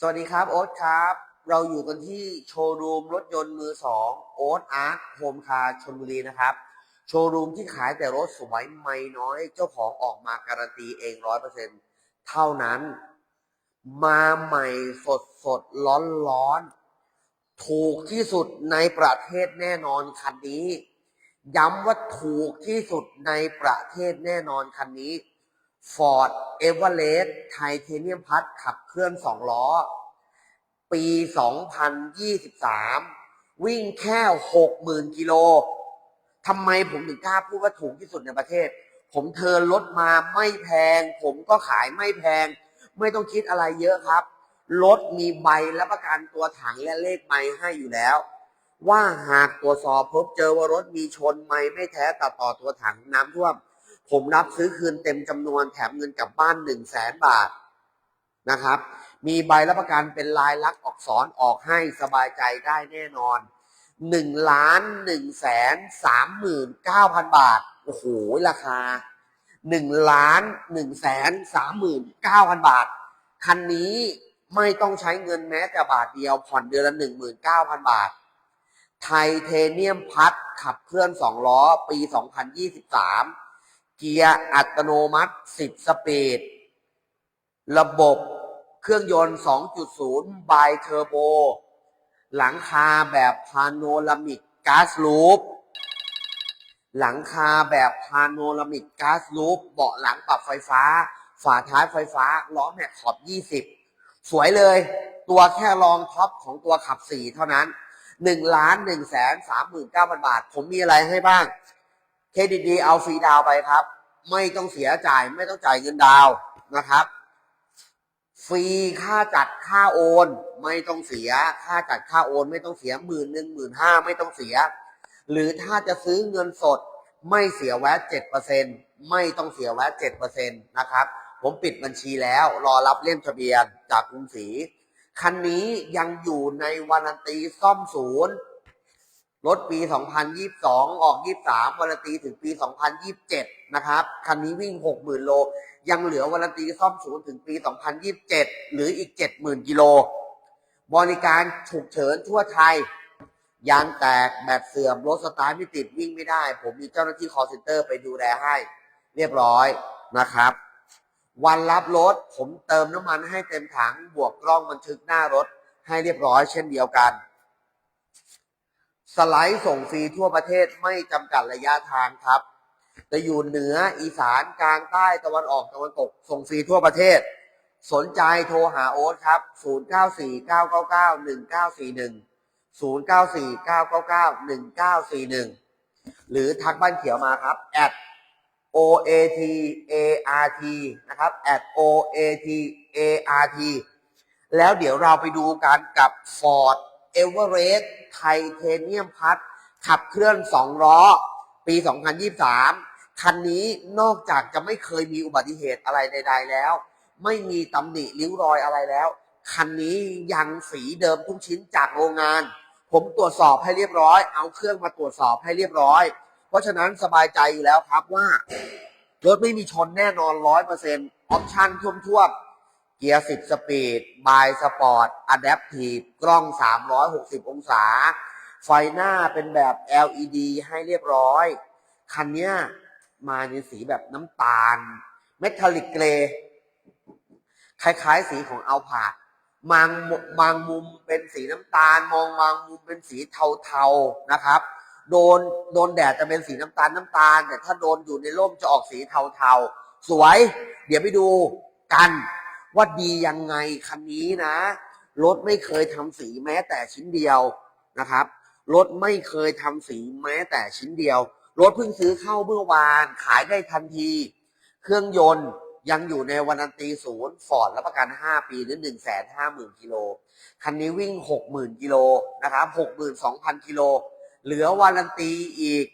สวัสดีครับโอ๊ตครับ เราอยู่กันที่โชว์รูมรถยนต์มือสองโอ๊ตอาร์ตโฮมคาร์ชนบุรีนะครับ โชว์รูมที่ขายแต่รถสวยไม่น้อย เจ้าของออกมาการันตีเองร้อยเปอร์เซ็นเท่านั้น มาใหม่สดสดร้อนร้อน ถูกที่สุดในประเทศแน่นอนคันนี้ ย้ำว่าถูกที่สุดในประเทศแน่นอนคันนี้ Ford Everest Titanium Plus ขับเคลื่อน2ล้อ ปี 2023 วิ่งแค่ 60,000 กิโลทำไมผมถึงกล้าพูดว่าถูกที่สุดในประเทศ ผมเทิร์นรถมาไม่แพง ผมก็ขายไม่แพง ไม่ต้องคิดอะไรเยอะครับ รถมีใบรับประกันตัวถังและเลขไม้ให้อยู่แล้ว ว่าหากตรวจสอบพบเจอว่ารถมีชนไม่ไม่แท้ตัดต่อตัวถังน้ำท่วม ผมรับซื้อคืนเต็มจำนวนแถมเงินกลับบ้าน1 0 0 0 0แสนบาทนะครับ มีใบรับประกันเป็นลายลักษณ์อักษรออกให้สบายใจได้แน่นอน1ล้าน1แสน3หมื่น9พันบาท โอ้โห ราคา1ล้าน1แสน3หมื่น9พันบาท คันนี้ไม่ต้องใช้เงินแม้แต่บาทเดียวผ่อนเดือนละ19,000บาท ไทเทเนียมพัดขับเคลื่อน2ล้อปี2023 เกียร์อัตโนมัติ 10 สปีด ระบบเครื่องยนต์ 2.0 บายเทอร์โบ หลังคาแบบพาโนรามิกก๊าซลูป หลังคาแบบพาโนรามิกก๊าซลูป เบาะหลังปรับไฟฟ้า ฝาท้ายไฟฟ้า ล้อแม็กขอบ 20 สวยเลย ตัวแค่รองท็อปของตัวขับ 4 เท่านั้น 1 ล้าน1แสน39,000 บาท ผมมีอะไรให้บ้าง เครดิตดีเอาฟรีดาวไปครับ ไม่ต้องเสียจ่ายไม่ต้องจ่ายเงินดาวน์นะครับ ฟรีค่าจัดค่าโอน ไม่ต้องเสีย ค่าจัดค่าโอน ไม่ต้องเสียหมื่นหนึ่งหมื่นห้าไม่ต้องเสีย หรือถ้าจะซื้อเงินสด ไม่เสียแวตเจ็ดเปอร์เซ็นไม่ต้องเสียแวตเจ็ดเปอร์เซ็นต์นะครับ ผมปิดบัญชีแล้วรอรับเล่มทะเบียนจากกรุงศรีคันนี้ยังอยู่ในวารันตีซ่อมศูนย์ รถปี 2022 ออก 23วารันตีถึงปี 2027 นะครับ คันนี้วิ่ง 60,000 โล ยังเหลือวารันตีซ่อมศูนย์ถึงปี 2027 หรืออีก 70,000 กิโล บริการฉุกเฉินทั่วไทย ยางแตก แบตเสื่อม รถสตาร์ทไม่ติดวิ่งไม่ได้ ผมมีเจ้าหน้าที่ call center ไปดูแลให้ เรียบร้อยนะครับ วันรับรถผมเติมน้ำมันให้เต็มถัง บวกกล้องบันทึกหน้ารถให้เรียบร้อยเช่นเดียวกัน สไลด์ส่งฟรีทั่วประเทศไม่จำกัดระยะทางครับจะอยู่เหนืออีสานกลางใต้ตะวันออกตะวันตก ส่งฟรีทั่วประเทศ สนใจโทรหาโอ๊ตครับ 0949991941 0949991941 หรือทักบ้านเขียวมาครับ at OAT ART นะครับ at OAT ART แล้วเดี๋ยวเราไปดูกันกับ Ford Everest Titanium Plus ขับเคลื่อน2ล้อ ปี 2023 คันนี้นอกจากจะไม่เคยมีอุบัติเหตุอะไรใด ๆ แล้ว ไม่มีตำหนิริ้วรอยอะไรแล้ว คันนี้ยังสีเดิมทุกชิ้นจากโรงงาน ผมตรวจสอบให้เรียบร้อย เอาเครื่องมาตรวจสอบให้เรียบร้อย เพราะฉะนั้นสบายใจอยู่แล้วครับว่ารถไม่มีชนแน่นอนร้อยเปอร์เซ็นต์ออปชั่นท่วมๆ เกียร์ 10 สปีด บายสปอร์ตอะแดปทีฟกล้อง 360 องศา ไฟหน้าเป็นแบบ LED ให้เรียบร้อย คันเนี้ยมาในสีแบบน้ำตาล เมทัลลิกเกรย์คล้ายๆ สีของอัลพาดบางมุมบางมุมเป็นสีน้ำตาล มองบางมุมเป็นสีเทาๆนะครับ โดนโดนแดดจะเป็นสีน้ำตาลน้ำตาล แต่ถ้าโดนอยู่ในร่มจะออกสีเทาๆ สวย เดี๋ยวไปดูกัน ว่าดียังไงคันนี้นะ รถไม่เคยทำสีแม้แต่ชิ้นเดียวนะครับ รถไม่เคยทำสีแม้แต่ชิ้นเดียว รถเพิ่งซื้อเข้าเมื่อวาน ขายได้ทันที เครื่องยนต์ยังอยู่ในวันอันตีศูนย์ฟอร์ดรับประกัน 5 ปีหรือ1 5 0 0 0 0กิโล คันนี้วิ่ง 60,000กิโลนะครับ62,000กิโล เหลือวารันตีอีก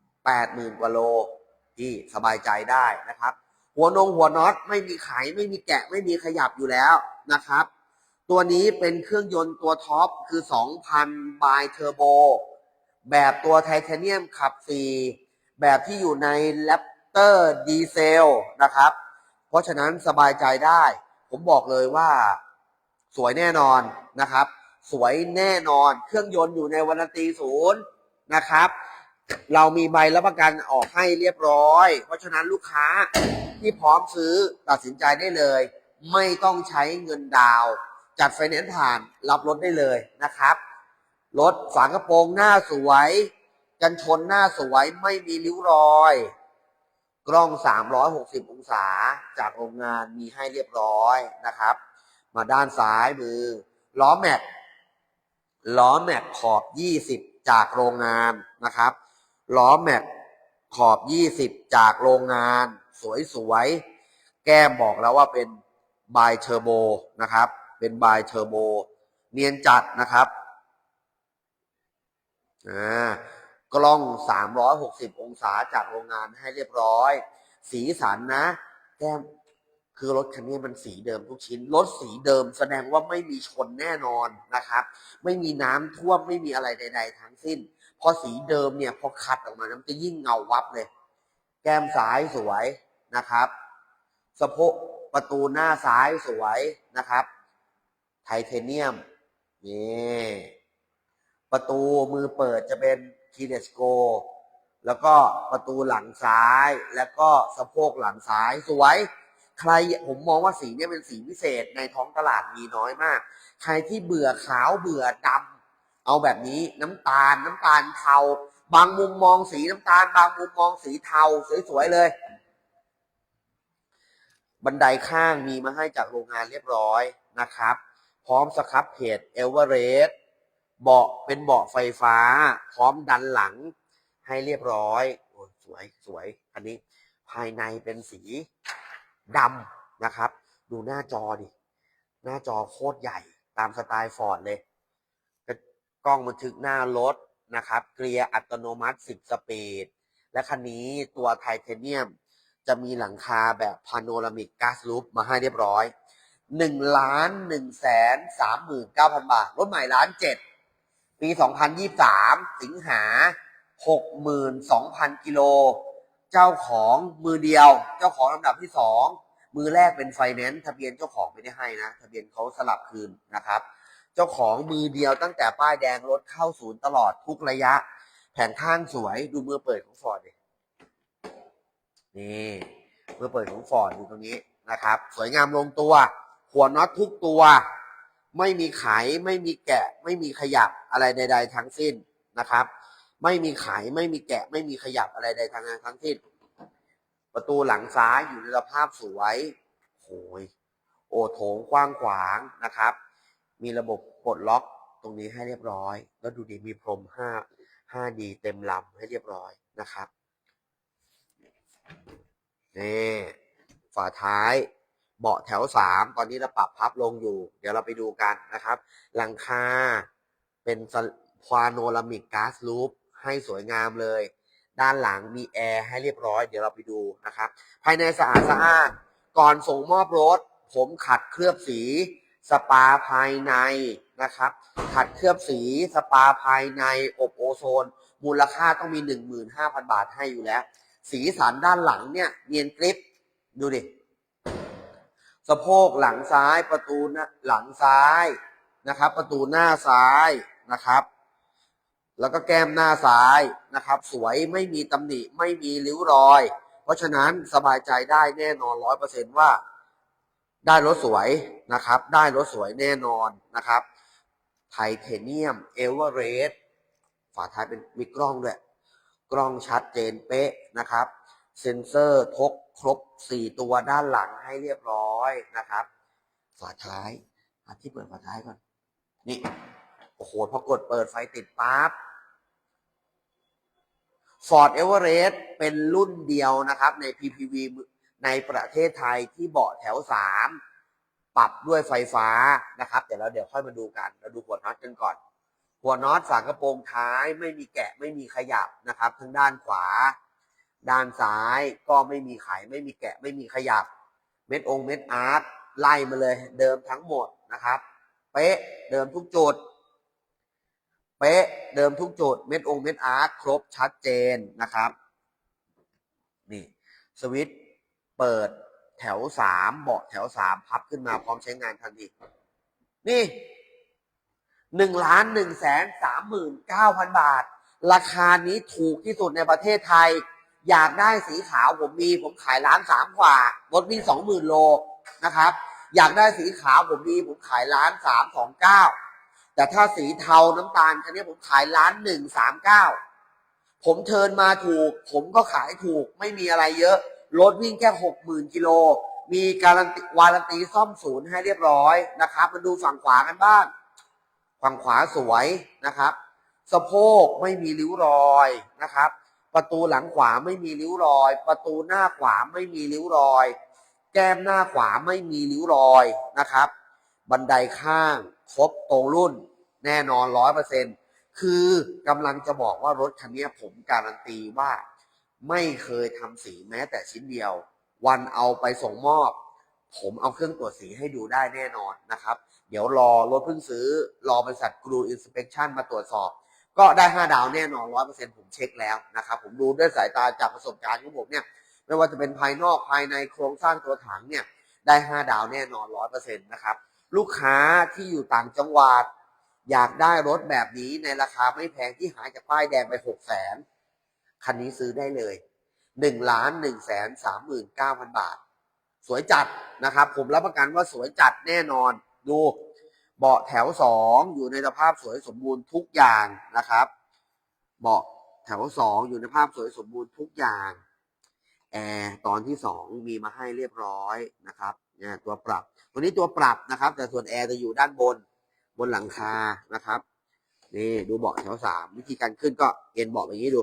80,000 กว่าโลที่สบายใจได้นะครับ หัวนงหัวน็อตไม่มีไขไม่มีแกะไม่มีขยับอยู่แล้วนะครับ ตัวนี้เป็นเครื่องยนต์ตัวท็อปคือ 2,000 บายเทอร์โบ แบบตัวไทเทเนียมขับ 4 แบบที่อยู่ในแรปเตอร์ดีเซลนะครับ เพราะฉะนั้นสบายใจได้ ผมบอกเลยว่าสวยแน่นอนนะครับ สวยแน่นอน เครื่องยนต์อยู่ในวันตีศูนย์นะครับ เรามีใบรับประกันออกให้เรียบร้อย เพราะฉะนั้นลูกค้าที่พร้อมซื้อตัดสินใจได้เลย ไม่ต้องใช้เงินดาวจัดไฟแนนซ์ผ่านรับรถได้เลยนะครับ รถฝากระโปรงหน้าสวย กันชนหน้าสวยไม่มีริ้วรอย กล้อง 360 องศาจากโรงงานมีให้เรียบร้อยนะครับ มาด้านซ้ายมือ ล้อแม็กล้อแม็กขอบ 20 จากโรงงานนะครับ ล้อแม็กขอบ 20 จากโรงงาน สวยๆ แก้มบอกแล้วว่าเป็นบายเทอร์โบนะครับ เป็นบายเทอร์โบเนียนจัดนะครับอ่ากล้อง 360 องศาจากโรงงานให้เรียบร้อย สีสันนะ แก้มคือรถคันนี้มันสีเดิมทุกชิ้น รถสีเดิมแสดงว่าไม่มีชนแน่นอนนะครับ ไม่มีน้ำท่วมไม่มีอะไรใด ๆ ทั้งสิ้น พอสีเดิมเนี่ยพอขัดออกมามันจะยิ่งเงาวับเลย แก้มซ้ายสวยนะครับสะโพกประตูหน้าซ้ายสวยนะครับ ไทเทเนียมนี่ประตูมือเปิดจะเป็นคีเดสโก แล้วก็ประตูหลังซ้าย แล้วก็สะโพกหลังซ้ายสวย ใครผมมองว่าสีเนี้เป็นสีพิเศษในท้องตลาดมีน้อยมาก ใครที่เบื่อขาวเบื่อดำ เอาแบบนี้น้ำตาลน้ำตาลเทา บางมุมมองสีน้ำตาล บางมุมมองสีเทา สวยๆเลย บันไดข้างมีมาให้จากโรงงานเรียบร้อยนะครับ พร้อมสครับเพจเอเวอเรสต์เบาะเป็นเบาะไฟฟ้า พร้อมดันหลังให้เรียบร้อยโอ้สวยสวยอันนี้ ภายในเป็นสีดำนะครับ ดูหน้าจอดิ หน้าจอโคตรใหญ่ตามสไตล์ฟอร์ดเลย กล้องบันทึกหน้ารถนะครับ เกียร์อัตโนมัติ 10 สปีด และคันนี้ตัวไทเทเนียมจะมีหลังคาแบบพาโนรามิกกาซลูปมาให้เรียบร้อยหนึ่งล้านหนึ่งแสนสามหมื่นเก้าพันบาท รถใหม่ล้านเจ็ดปีสองพันยี่สามสิงหาหกหมื่นสองพันกิโล เจ้าของมือเดียว เจ้าของลำดับที่สองมือแรกเป็นไฟแนนซ์ทะเบียนเจ้าของไม่ได้ให้นะ ทะเบียนเขาสลับคืนนะครับ เจ้าของมือเดียวตั้งแต่ป้ายแดงรถเข้าศูนย์ตลอดทุกระยะ แผงข้างสวยดูมือเปิดของฟอร์ดดินี่มือเปิดของฟอร์ดอยู่ตรงนี้นะครับ สวยงามลงตัว หัวน็อตทุกตัว ไม่มีไขไม่มีแกะ ไม่มีขยับอะไรใด ๆ ทั้งสิ้นนะครับ ไม่มีไขไม่มีแกะ ไม่มีขยับอะไรใดทั้งนั้นทั้งสิ้น ประตูหลังซ้ายอยู่ในสภาพสวยโหยโอโถงกว้างขวางนะครับ มีระบบปลดล็อกตรงนี้ให้เรียบร้อย แล้วดูดีมีพรม5 5D เต็มลำให้เรียบร้อยนะครับนี่ฝาท้ายเบาะแถวสามตอนนี้เราปรับพับลงอยู่ เดี๋ยวเราไปดูกันนะครับ หลังคาเป็นควาโนรามิกก๊าซลูปให้สวยงามเลย ด้านหลังมีแอร์ให้เรียบร้อย เดี๋ยวเราไปดูนะครับ ภายในสะอาดสะอานก่อนส่งมอบรถ ผมขัดเคลือบสี สปาภายในนะครับ ขัดเคลือบสีสปาภายในอบโอโซน มูลค่าต้องมี 15,000 บาทให้อยู่แล้ว สีสันด้านหลังเนี่ยเนียนกริปดูดิสะโพกหลังซ้ายประตูหน้าหลังซ้ายนะครับ ประตูหน้าซ้ายนะครับ แล้วก็แก้มหน้าซ้ายนะครับ สวยไม่มีตำหนิไม่มีริ้วรอย เพราะฉะนั้นสบายใจได้แน่นอนร้อยเปอร์เซนว่า ได้รถสวยนะครับ ได้รถสวยแน่นอนนะครับไทเทเนียมเอเวอเรสต์ฝาท้ายเป็นมีกล้องด้วย กล้องชัดเจนเป๊ะนะครับ เซ็นเซอร์ทกครบ 4 ตัวด้านหลังให้เรียบร้อยนะครับ ฝาท้ายอาที่เปิดฝาท้ายก่อน นี่ โอ้โห พอกดเปิดไฟติดปั๊บ Ford Everest เป็นรุ่นเดียวนะครับ ใน PPV ในประเทศไทยที่เบาะแถว3ปรับด้วยไฟฟ้านะครับ เดี๋ยวเราเดี๋ยวค่อยมาดูกัน เราดูหัวน็อตกันก่อน หัวน็อตฝากระโปรงท้ายไม่มีแกะไม่มีขยับนะครับ ทั้งด้านขวา ด้านซ้ายก็ไม่มีไขไม่มีแกะไม่มีขยับ เม็ดองเม็ดอาร์ตไล่มาเลยเดิมทั้งหมดนะครับ เป๊ะเดิมทุกจุดเป๊ะเดิมทุกจุดเม็ดองเม็ดอาร์ตครบชัดเจนนะครับ นี่ สวิตช์ เปิดแถวสามเบาะแถวสามพับขึ้นมาพร้อมใช้งานทันทีนี่หนึ่งล้านหนึ่งแสนสามหมื่นเก้าพันบาท ราคานี้ถูกที่สุดในประเทศไทย อยากได้สีขาวผมมี ผมขายล้านสามกว่ารถวิ่งสองหมื่นโลนะครับ อยากได้สีขาวผมมี ผมขายล้านสามสองเก้าแต่ถ้าสีเทาน้ำตาลคันนี้ผมขายล้านหนึ่งสามเก้าผมเทิร์นมาถูก ผมก็ขายถูกไม่มีอะไรเยอะ รถวิ่งแค่หกหมื่นกิโล มีการันตีวารันตีซ่อมศูนย์ให้เรียบร้อยนะครับ มาดูฝั่งขวากันบ้าง ฝั่งขวาสวยนะครับ สะโพกไม่มีริ้วรอยนะครับ ประตูหลังขวาไม่มีริ้วรอย ประตูหน้าขวาไม่มีริ้วรอย แก้มหน้าขวาไม่มีริ้วรอยนะครับ บันไดข้างครบตรงรุ่น แน่นอนร้อยเปอร์เซ็นคือกำลังจะบอกว่ารถคันนี้ผมการันตีว่า ไม่เคยทำสีแม้แต่ชิ้นเดียว วันเอาไปส่งมอบ ผมเอาเครื่องตรวจสีให้ดูได้แน่นอนนะครับ เดี๋ยวรอรถเพิ่งซื้อ รอบริษัทกรูอินสเป t ชันมาตรวจสอบ ก็ได้ 5 ดาวแน่นอน100%ผมเช็คแล้วนะครับ ผมดูด้วยสายตาจากประสบการณ์ของผมเนี่ยไม่ว่าจะเป็นภายนอกภายในโครงสร้างตัวถังเนี่ยได้ 5 ดาวแน่นอน100%นะครับ ลูกค้าที่อยู่ต่างจังหวัด อยากได้รถแบบนี้ในราคาไม่แพงที่หายจากป้ายแดงไป 6 0 0 0 0 คันนี้ซื้อได้เลย1ล้าน1แสน39,000บาท สวยจัดนะครับ ผมรับประกันว่าสวยจัดแน่นอน ดูเบาะแถวสองอยู่ในสภาพสวยสมบูรณ์ทุกอย่างนะครับ เบาะแถวสองอยู่ในภาพสวยสมบูรณ์ทุกอย่างแอร์ตอนที่สองมีมาให้เรียบร้อยนะครับเนี่ยตัวปรับตัวนี้ตัวปรับนะครับ แต่ส่วนแอร์จะอยู่ด้านบนบนหลังคานะครับนี่ดูเบาะแถวสามวิธีการขึ้นก็เอ็นเบาะอย่างนี้ดู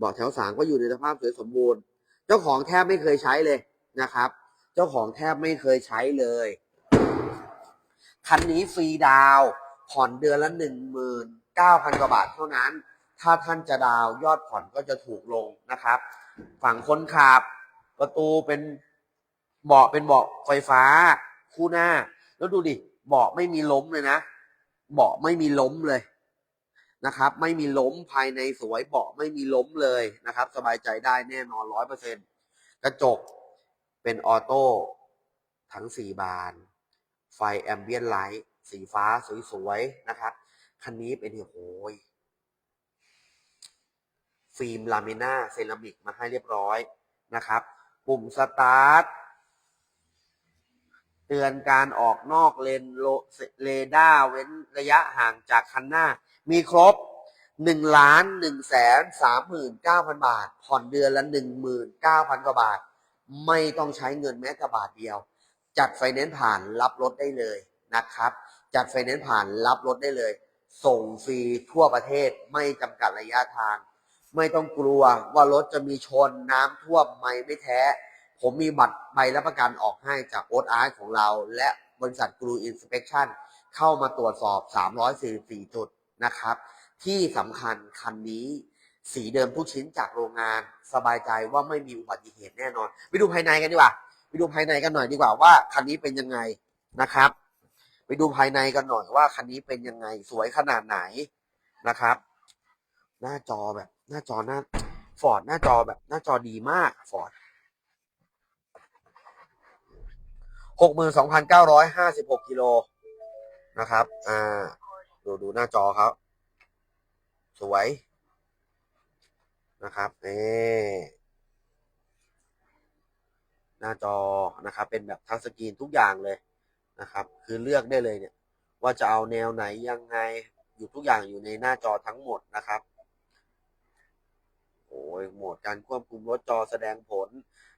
เบาะแถวสามก็อยู่ในสภาพสวยสมบูรณ์ เจ้าของแทบไม่เคยใช้เลยนะครับ เจ้าของแทบไม่เคยใช้เลยคันนี้ฟรีดาวผ่อนเดือนละหนึ่งหมื่นเก้าพันกว่าบาทเท่านั้น ถ้าท่านจะดาวยอดผ่อนก็จะถูกลงนะครับ ฝั่งคนขับ ประตูเป็นเบาะเป็นเบาะไฟฟ้า คู่หน้า แล้วดูดิเบาะไม่มีล้มเลยนะเบาะไม่มีล้มเลย นะครับ ไม่มีล้มภายในสวยเบาะไม่มีล้มเลยนะครับ สบายใจได้แน่นอนร้อยเปอร์เซ็นกระจกเป็นออโต้ทั้งสี่บาน ไฟแอมเบียนไลท์สีฟ้าสวยๆนะครับคันนี้เป็นโอ้ยฟิล์มลามิน่าเซรามิกมาให้เรียบร้อยนะครับ ปุ่มสตาร์ทเตือนการออกนอกเลนโลเรดาร์เว้น ระยะห่างจากคันหน้า มีครบ1ล้าน1แสน39,000บาท ผ่อนเดือนละ19,000กว่าบาท ไม่ต้องใช้เงินแม้แต่บาทเดียว จัดไฟแนนซ์ผ่านรับรถได้เลยนะครับ จัดไฟแนนซ์ผ่านรับรถได้เลย ส่งฟรีทั่วประเทศไม่จำกัดระยะทาง ไม่ต้องกลัวว่ารถจะมีชนน้ำท่วมไม่ไม่แท้ ผมมีบัตรใบรับประกันออกให้จากโอ๊ตอาร์ของเรา และบริษัทกรูอินสเป t ชัน เข้ามาตรวจสอบ 344 จุดนะครับ ที่สำคัญคันนี้สีเดิมทุกชิ้นจากโรงงานสบายใจว่าไม่มีอุบัติเหตุแน่นอน ไปดูภายในกันดีกว่า ไปดูภายในกันหน่อยดีกว่าว่าคันนี้เป็นยังไงนะครับ ไปดูภายในกันหน่อยว่าคันนี้เป็นยังไงสวยขนาดไหนนะครับ หน้าจอแบบ หน้าจอหน้าฟอร์ดหน้าจอแบบ หน้าจอดีมากฟอร์ดหกหมื่นสองพันเก้าร้อยห้าสิบหกกิโล นะครับ อ่า ดูดูหน้าจอครับ สวย นะครับนี่หน้าจอนะครับ เป็นแบบทัชสกรีนทุกอย่างเลยนะครับ คือเลือกได้เลยเนี่ย ว่าจะเอาแนวไหนยังไง อยู่ทุกอย่างอยู่ในหน้าจอทั้งหมดนะครับโอ้ยโหมดการควบคุมรถจอแสดงผล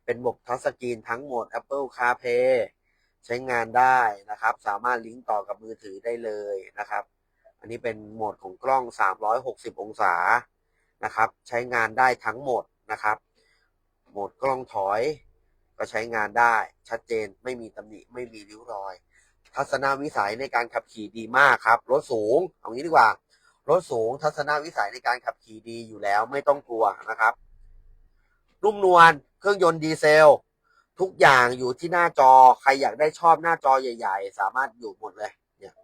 เป็นบบทัชสกรีนทั้งหมด Apple CarPlay ใช้งานได้นะครับ สามารถลิงก์ต่อกับมือถือได้เลยนะครับ อันนี้เป็นโหมดของกล้อง 360 องศานะครับ ใช้งานได้ทั้งหมดนะครับ โหมดกล้องถอย ก็ใช้งานได้ชัดเจนไม่มีตำหนิไม่มีริ้วรอย ทัศนวิสัยในการขับขี่ดีมากครับรถสูงเอางี้ดีกว่ารถสูงทัศนวิสัยในการขับขี่ดีอยู่แล้วไม่ต้องกลัวนะครับนุ่มนวลเครื่องยนต์ดีเซล ทุกอย่างอยู่ที่หน้าจอใครอยากได้ชอบหน้าจอใหญ่ ๆ สามารถอยู่หมดเลย เนี่ย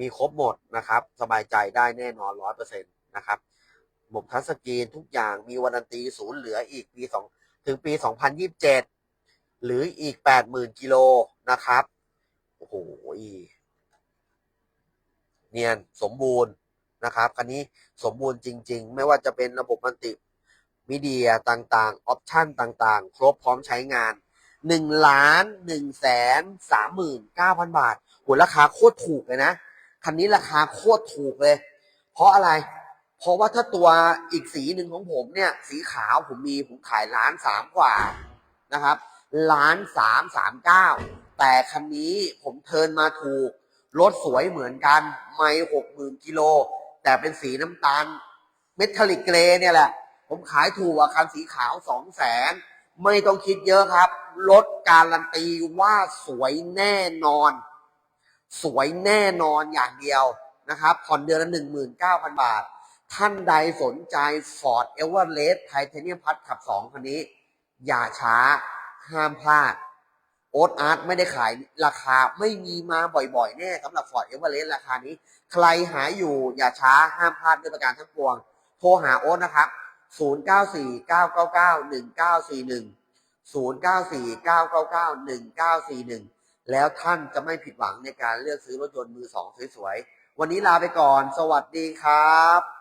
มีครบหมดนะครับ สบายใจได้แน่นอนร้อยเปอร์เซ็นต์นะครับระบทัชสกรีนทุกอย่างมีวันตีศูนย์เหลืออีกปีสองถึงปีสองพันยิบเจ็ดหรืออีกแปดหมื่นกิโลนะครับ โอ้โหเนียนสมบูรณ์นะครับคันนี้สมบูรณ์จริง ๆ ไม่ว่าจะเป็นระบบมันติมีเดียต่างๆ ออปชันต่างๆ ครบพร้อมใช้งาน 1ล้าน1แสน39,000บาทโหราคาโคตรถูกเลยนะ คันนี้ราคาโคตรถูกเลย เพราะอะไร เพราะว่าถ้าตัวอีกสีหนึ่งของผมเนี่ย สีขาวผมมีผมขายล้านสามกว่านะครับล้านสามสามเก้าแต่คันนี้ผมเทินมาถูก รถสวยเหมือนกัน ไม่หกหมื่นกิโล แต่เป็นสีน้ำตาล เมทัลลิกเกรเนี่ยแหละ ผมขายถูกกว่าคันสีขาวสองแสน ไม่ต้องคิดเยอะครับ รถการันตีว่าสวยแน่นอน สวยแน่นอนอย่างเดียวนะครับ ผ่อนเดือนละหนึ่งหมื่นเก้าพันบาท ท่านใดสนใจ Ford Everest Titanium Plus ขับ 2 คันนี้ อย่าช้า ห้ามพลาด โอ๊ตอาร์ตไม่ได้ขายราคาไม่มีมาบ่อยๆ แน่สำหรับ Ford Everest ราคานี้ ใครหาอยู่อย่าช้าห้ามพลาดด้วยประการทั้งปวง โทรหาโอ๊ตนะครับ 0949991941 0949991941 แล้วท่านจะไม่ผิดหวังในการเลือกซื้อรถยนต์มือสองสวยๆ วันนี้ลาไปก่อน สวัสดีครับ